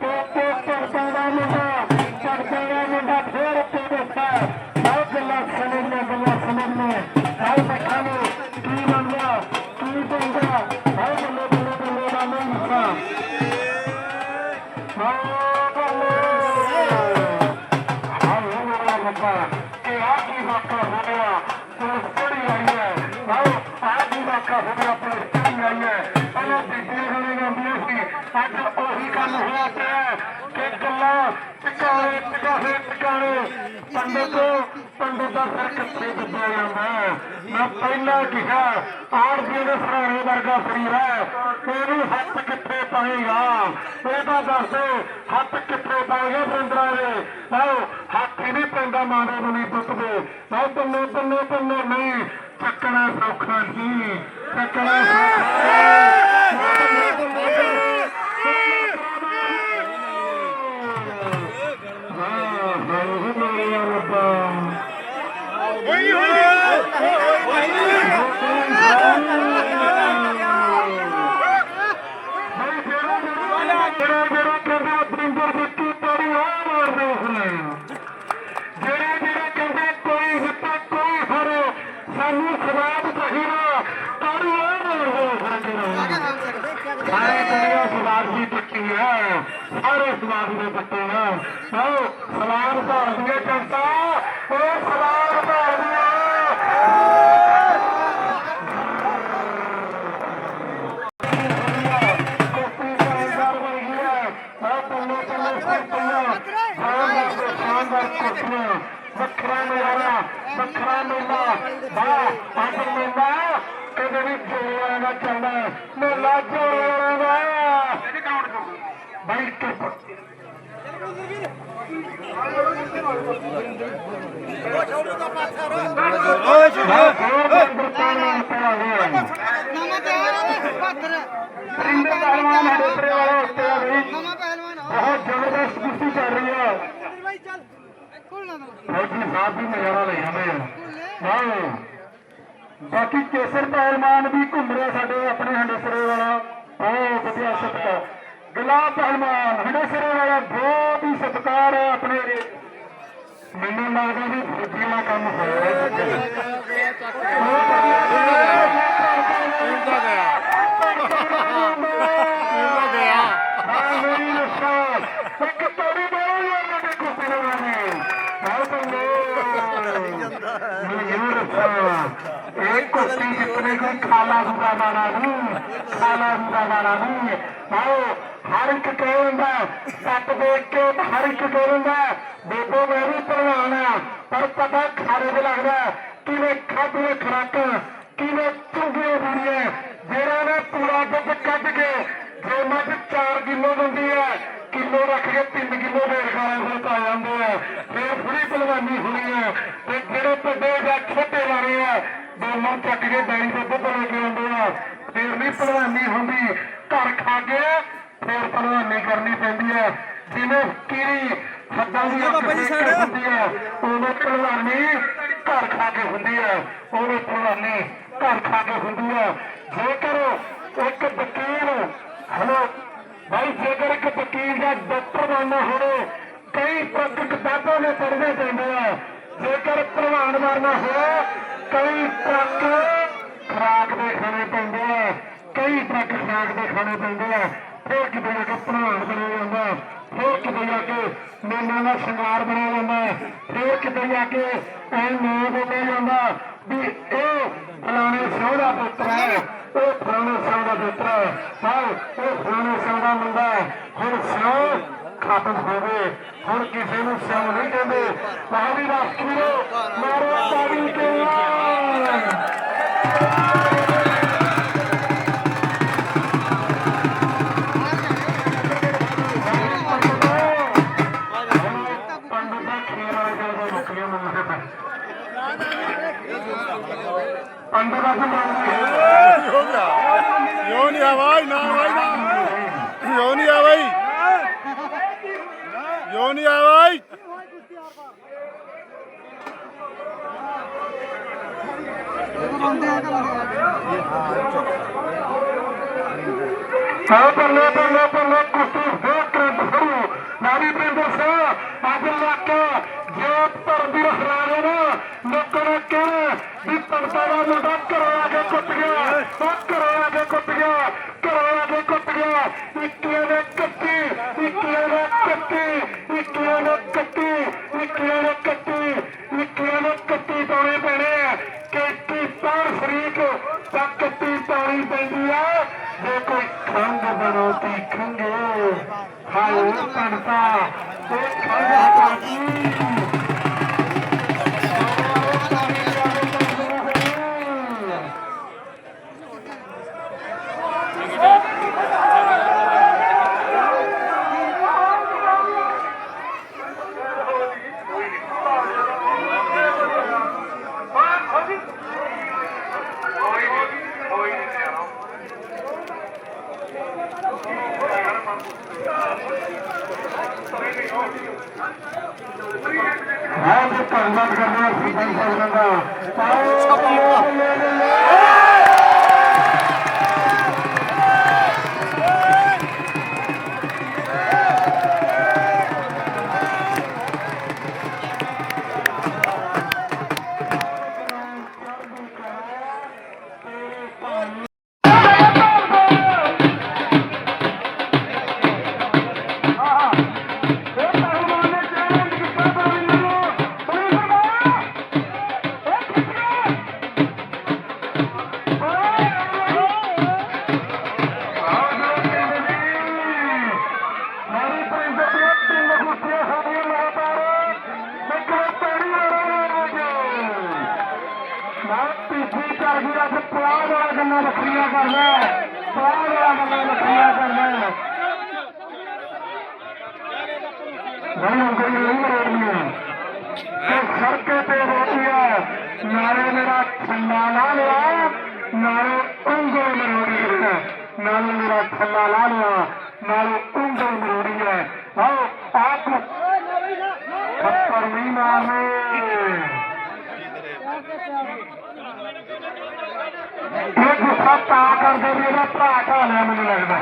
تو تو ਤੇ ਪੁਲਿਸ ਆਈ ਹੈ ਆਓ ਆ ਕੀ ਵਾਕਾ ਹੋ ਗਿਆ ਪੁਲਿਸ ਕਿਹੜੀ ਆਈ ਹੈ ਪਹਿਲਾਂ ਬੀਬੀਆਂ ਗਾਣੇ ਗਾਉਂਦੀਆਂ ਸੀ ਅੱਜ ਉਹੀ ਗੱਲ ਹੋਇਆ ਪਿਆ ਕਿ ਗੱਲਾਂ ਟਿਕਾਣੇ ਟਿਕਾਣੇ ਟਿਕਾਣੇ ਪੰਡਤ ਪੰਡਤ ਦਾ ਸਿਰ ਕਿੱਥੇ ਦੱਬਿਆ ਜਾਂਦਾ ਮੈਂ ਪਹਿਲਾਂ ਕਿਹਾ ਆੜਦੀ ਦੇ ਸਰਾਣੇ ਵਰਗਾ ਸਰੀਰ ਹੈ। ਇਹਨੂੰ ਹੱਥ ਕਿੱਥੇ ਪਾਏਗਾ? ਇਹ ਤਾਂ ਦੱਸ ਦੇ ਹੱਥ ਕਿੱਥੇ ਪਾਏਗਾ ਬਰਿੰਦਰਾ ਦੇ? ਆਓ ਹੱਥ ਹੀ ਨਹੀਂ ਪੈਂਦਾ ਮਾਰੇ ਨੂੰ ਨਹੀਂ ਪੁੱਤਦੇ ਮੈਂ ਤੰਨੇ ਤੰਨੇ ਤੰਨੇ ਨਹੀਂ। ਚੱਕਣਾ ਸੌਖਾ ਸੀ। ਚੱਕਣਾ ਸੌਖਾ ਤੰਨੇ ਤੰਨੇ ਹਾਂ ਹਾਂ ਮੇਰਾ ਰੱਬਾ ਹੋਈ ਹੋਈ ਜਿਹੜਾ ਜਿਹੜਾ ਕਹਿੰਦਾ ਬਰਿੰਦਰ ਦਿੱਤੀ ਤੇਰੀ ਉਹ ਮਾਰਦੇ ਉਸਨੇ ਜਿਹੜਾ ਜਿਹੜਾ ਕਹਿੰਦਾ ਕੋਈ ਹਿੱਤਾ ਕੋਈ ਹਰੇ ਸਾਨੂੰ ਸਵਾਦ ਚਾਹੀਦਾ ਤੇਰੀ ਆ ਸਾਰੇ ਦੁਨੀਆ ਸਵਾਦ ਦੀ ਪੱਟੀ ਹੈ ਸਾਰੇ ਸਵਾਦ ਦੇ ਪੱਟੇ ਹੈ ਆਓ ਸਵਾਦ ਭਾਰਤੀ ਜਨਤਾ ਉਹ ਸਵਾਦ ਵਾਹ ਅੱਜ ਮੇਲਾ ਕਦੇ ਵੀ ਜੋੜਾਂ ਦਾ ਚੱਲਦਾ ਮੇਲਾ ਜੋੜਾਂ ਦਾ ਬਾਈ ਕਿਰਪਾ ਓਏ ਹਾਂ ਨਵਾਂ ਤਿਆਰ ਪੱਥਰ ਸਿੰਦਰ ਪਹਿਲਵਾਨ ਸਾਡੇ ਪਰੇ ਵਾਲੇ ਉੱਤੇ ਆ ਗਈ ਨਵਾਂ ਪਹਿਲਵਾਨ ਬਹੁਤ ਜ਼ਬਰਦਸਤ ਕੁਸ਼ਤੀ ਚੱਲ ਰਹੀ ਹੈ ਭਾਈ ਚੱਲ ਫੌਜੀ ਸਾਹਿਬ ਵੀ ਨਜ਼ਾਰਾ ਲੈ ਜਾਂਦੇ ਆ ਵਾਹ ਬਾਕੀ ਕੇਸਰ ਪਹਿਲਵਾਨ ਵੀ ਘੁੰਮ ਰਿਹਾ ਸਾਡੇ ਆਪਣੇ ਹੰਡੇਸਰੇ ਵਾਲਾ। ਬਹੁਤ ਵਧੀਆ ਸਤਿਕਾਰ ਗੁਲਾਬ ਪਹਿਲਵਾਨ ਹੰਡੇਸਰੇ ਵਾਲਾ ਬਹੁਤ ਹੀ ਸਤਿਕਾਰ ਹੈ ਆਪਣੇ ਮੈਨੂੰ ਲੱਗਦਾ ਵੀ ਫੌਜੀ ਕੰਮ ਹੋਇਆ ਹੈ ਕਿੰਦਾ ਗਿਆ ਕਿੰਦਾ ਗਿਆ ਹਾਂ ਮੇਰੀ ਨਸ਼ਾ ਇੱਕ ਤੋੜੀ ਬਾਹਰ ਯਾਰ ਮੇਰੇ ਕੁੱਤੇ ਨੂੰ ਮਾਰੇ ਆਹ ਬੰਦੇ ਮੈਨੂੰ ਰੱਖਾ ਇਹ ਕੁੱਤੀ ਜਿੱਤਨੇ ਕੋਈ ਖਾਲਾ ਹੁੰਦਾ ਮਾਣਾ ਨਹੀਂ ਖਾਲਾ ਹੁੰਦਾ ਮਾਣਾ ਨਹੀਂ ਆਓ ਹਰ ਇੱਕ ਕਹਿੰਦਾ ਸੱਟ ਦੇਖ ਕੇ ਹਰ ਇੱਕ ਕਹਿੰਦਾ ਬੇਬੋ ਮੈਂ ਵੀ ਆ, ਪਰ ਪਤਾ ਖਾਰੇ ਦੇ ਲੱਗਦਾ ਕਿਵੇਂ ਖਾਧੀਆਂ ਖਰਾਕਾਂ, ਕਿਵੇਂ ਚੁੰਗੀਆਂ ਬੁੜੀਆਂ ਜਿਹੜਾ ਨੇ ਪੂਰਾ ਦੁੱਧ ਕੱਢ ਕੇ ਜੇ ਮੱਝ 4 ਕਿਲੋ ਦਿੰਦੀ ਹੈ, ਕਿਲੋ ਰੱਖ ਕੇ 3 ਕਿਲੋ ਦੇ ਰਖਾਇਆ ਫਿਰ ਪਾ ਜਾਂਦੇ ਆ, ਫਿਰ ਫੁਰੀ ਪਹਿਲਵਾਨੀ ਹੋਣੀ ਹੈ, ਤੇ ਜਿਹੜੇ ਵੱਡੇ ਜਾਂ ਛੋਟੇ ਵਾਲੇ ਆ, ਦੋਨੋਂ ਚੱਕ ਕੇ ਡੈਰੀ ਦੇ ਦੁੱਧ ਲੈ ਕੇ ਆਉਂਦੇ ਆ ਫਿਰ ਨਹੀਂ ਪਹਿਲਵਾਨੀ ਹੁੰਦੀ ਘਰ ਖਾ ਕੇ ਫਿਰ ਪਹਿਲਵਾਨੀ ਕਰਨੀ ਪੈਂਦੀ ਹੈ ਜਿਵੇਂ ਕੀੜੀ ਹੱਦਾਂ ਦੀ ਅੱਖ ਸੇਕ ਕੇ ਹੁੰਦੀ ਹੈ ਉਵੇਂ ਪਹਿਲਵਾਨੀ ਘਰ ਖਾ ਕੇ ਹੁੰਦੀ ਹੈ ਉਵੇਂ ਪਹਿਲਵਾਨੀ ਘਰ ਖਾ ਕੇ ਹੁੰਦੀ ਹੈ ਜੇਕਰ ਇੱਕ ਵਕੀਲ ਹਲੋ ਭਾਈ ਜੇਕਰ ਇੱਕ ਵਕੀਲ ਦਾ ਡਾਕਟਰ ਬਣਨਾ ਹੋਵੇ ਕਈ ਪੁੱਤ ਕਿਤਾਬਾਂ ਨੇ ਪੜ੍ਹਨੇ ਪੈਂਦੇ ਆ ਜੇਕਰ ਪ੍ਰਵਾਨ ਬਣਨਾ ਹੋਵੇ ਕਈ ਟਰੱਕ ਖਰਾਕ ਦੇ ਖਾਣੇ ਪੈਂਦੇ ਆ ਕਈ ਟਰੱਕ ਖਰਾਕ ਦੇ ਖਾਣੇ ਪੈਂਦੇ ਆ ਫਿਰ ਕਿਤੇ ਜਾ ਕੇ ਪ੍ਰਵਾਨ ਬਣਿਆ ਜਾਂਦਾ ਫਿਰ ਕਿਤੇ ਜਾ ਕੇ ਮੇਨਾ ਦਾ ਸ਼ਿੰਗਾਰ ਬਣਿਆ ਜਾਂਦਾ ਫਿਰ ਕਿਤੇ ਜਾ ਕੇ ਐ ਨਾਂ ਬੋਲਿਆ ਜਾਂਦਾ ਵੀ ਇਹ ਫਲਾਣੇ ਸਿਉਂ ਦਾ ਪੁੱਤਰ ਹੈ ਉਹ ਫਲਾਣੇ ਸਿਉਂ ਦਾ ਪੁੱਤਰ ਹੈ। ਪਰ ਉਹ ਫਲਾਣੇ ਸਿਉਂ ਦਾ ਮੁੰਡਾ ਹੈ, ਹੁਣ ਸਿਉਂ ਖਤਮ ਹੋਵੇ ਹੁਣ ਕਿਸੇ ਨੂੰ ਸਿਉਂ ਨਹੀਂ ਕਹਿੰਦੇ। ਮਹਾਵੀਰ ਰਾਸ਼ਟਰੀਓ ਮਾਰੋ। अंदर आके मारूंगी हो गया यो नहीं आ भाई ना भाई ना यो नहीं आ भाई यो नहीं आ भाई ਸਾਹ ਪੱਲੇ ਪੱਲੇ ਪੱਲੇ ਕੁਸ਼ਤੀ ਫੇਰ ਕਰ ਫਰੂ ਨਾਰੀ ਪਿੰਡ ਸਾਹ ਅੱਜ ਇਲਾਕੇ ਪਰਦਾ ਦਾ ਮੁੰਡਾ ਘਰੋਂ ਆ ਕੇ ਕੁੱਟ ਗਿਆ ਉਹ ਘਰੋਂ ਆ ਕੇ ਕੁੱਟ ਗਿਆ ਘਰੋਂ ਆ ਕੇ ਕੁੱਟ ਗਿਆ ਇੱਕੀਆਂ ਨੇ ਕੱਟੀ ਇੱਕੀਆਂ ਨੇ ਕੱਟੀ ਇੱਕੀਆਂ ਨੇ ਕੱਟੀ ਇੱਕੀਆਂ ਨੇ ਕੱਟੀ ਇੱਕੀਆਂ ਨੇ ਕੱਟੀ ਪਾਉਣੇ ਪੈਣੇ ਆ ਕਿ ਪਾਰ ਫਰੀਕ ਤਾਂ ਕੱਟੀ ਪਾਉਣੀ ਪੈਂਦੀ ਆ ਜੇ ਕੋਈ ਖੰਗ ਬਣਾਉਤੀ ਖੰਗੇ ਹਾਏ ਪੜਤਾ ਇਹ ਖੰਗ ਹਟਾਤੀ ਹਾਂ ਜੀ ਧੰਨਵਾਦ ਕਰਦੇ ਹਾਂ ਸਰਪੰਚ ਸਾਹਿਬ ਦਾ اها گهراي نه ਇਹ ਤਾਂ ਕਰਦੇ ਵੀ ਇਹਦਾ ਭਰਾ ਢਾ ਲਿਆ, ਮੈਨੂੰ ਲੱਗਦਾ।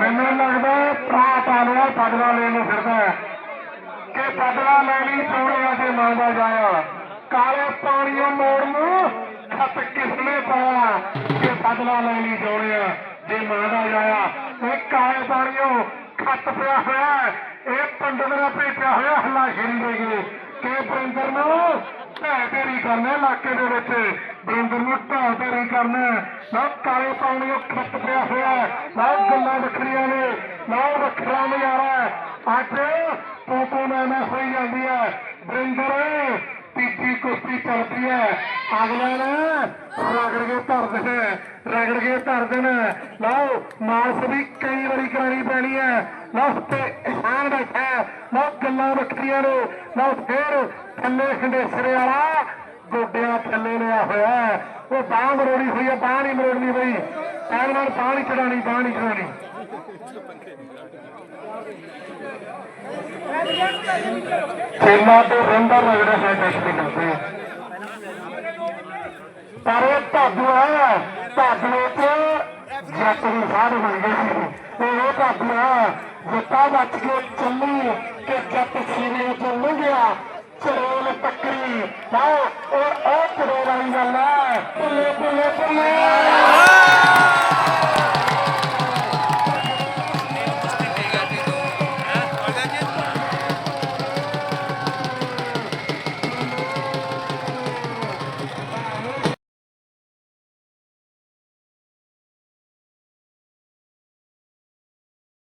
ਮੈਨੂੰ ਲੱਗਦਾ ਭਰਾ ਢਾ ਲਿਆ ਬਦਲਾ ਲੈਣ ਨੂੰ ਫਿਰਦਾ ਹੈ। ਕਿ ਬਦਲਾ ਲੈ ਲਈ ਸੋਹਣਿਆ ਤੇ ਮੰਗਦਾ ਜਾਇਆ ਕਾਲੇ ਪਾਣੀਆਂ ਮੋੜ ਨੂੰ ਖੱਤ ਕਿਸਨੇ ਪਾਇਆ, ਕਿ ਬਦਲਾ ਲੈ ਲਈ ਸੋਹਣਿਆ ਜੇ ਮੰਗਦਾ ਜਾਇਆ ਇਹ ਕਾਲੇ ਪਾਣੀਆਂ ਖੱਤ ਪਿਆ ਹੋਇਆ ਇਹ ਪੰਡਤ ਨੇ ਭੇਜਿਆ ਹੋਇਆ ਹੱਲਾ ਸ਼ੇਰੀ ਦੇ ਕੇ। ਕਿ ਬਰਿੰਦਰ ਨੂੰ ਭੈ ਤੇਰੀ ਕਰਨੇ ਇਲਾਕੇ ਦੇ ਵਿੱਚ। ਬਰਿੰਦਰ ਨੂੰ ਢਹਿ ਢੇਰੀ ਕਰਨਾ। ਨਾ ਕਾਲੇ ਪਾਣੀਆਂ ਖੱਤ ਪਿਆ ਹੋਇਆ ਨਾ ਗੱਲਾਂ ਵੱਖਰੀਆਂ ਨੇ। ਨਾ ਵੱਖਰਾ ਨਜ਼ਾਰਾ ਹੈ। ਅੱਜ ਪੋਪੋ ਨਾਨਾ ਹੋਈ ਜਾਂਦੀ ਹੈ। ਬਰਿੰਦਰ, ਤੀਜੀ ਕੁਸ਼ਤੀ ਚੱਲਦੀ ਹੈ। ਅਗਲਾ ਨਾ ਰਗੜ ਕੇ ਧਰ ਦੇ ਰਗੜ ਕੇ ਧਰ ਦੇਣ। ਲਓ ਮਾਰਸ ਵੀ ਕਈ ਵਾਰੀ ਕਰਾਣੀ ਪੈਣੀ ਹੈ। ਲਓ ਤੇ ਇਸ਼ਾਨ ਬੈਠਾ ਲਓ, ਗੱਲਾਂ ਵੱਖਰੀਆਂ ਨੇ। ਲਓ, ਫੇਰ ਥੱਲੇ ਖੰਡੇਸਰੇ ਵਾਲਾ ਗੋਡਿਆਂ ਥੱਲੇ ਲਿਆ ਹੋਇਆ ਉਹ ਬਾਹ ਮਰੋੜੀ ਹੋਈ ਹੈ, ਬਾਹ ਨਹੀਂ ਮਰੋੜਨੀ ਬਈ। ਐਨ ਨਾਲ ਬਾਹ ਨਹੀਂ ਚੜਾਣੀ ਬਾਹ ਨਹੀਂ ਚੜਾਣੀ ਚੇਲਾ ਤੇ ਰੰਦਾ ਰਗੜੇ ਹੈ ਦੇਖਦੇ ਕਰਦੇ ਪਰ ਇਹ ਭਾਦੂ ਹੈ ਭਾਦੂ ਚ ਜੱਟ ਦੀ ਸਾਧ ਬਣ ਸੀ। ਉਹ ਭਾਗੂ ਹੈ, ਜੱਟਾ ਬਚ ਕੇ ਚੱਲੀ ਕਿ ਜੱਟ ਸੀ ਚਰੋਲ ਤੱਕਰੀ ਨਾ ਉਹ ਆ ਚਰੋਲ ਵਾਲੀ ਗੱਲ ਹੈ। ਬੱਲੇ ਬੱਲੇ ਬੱਲੇ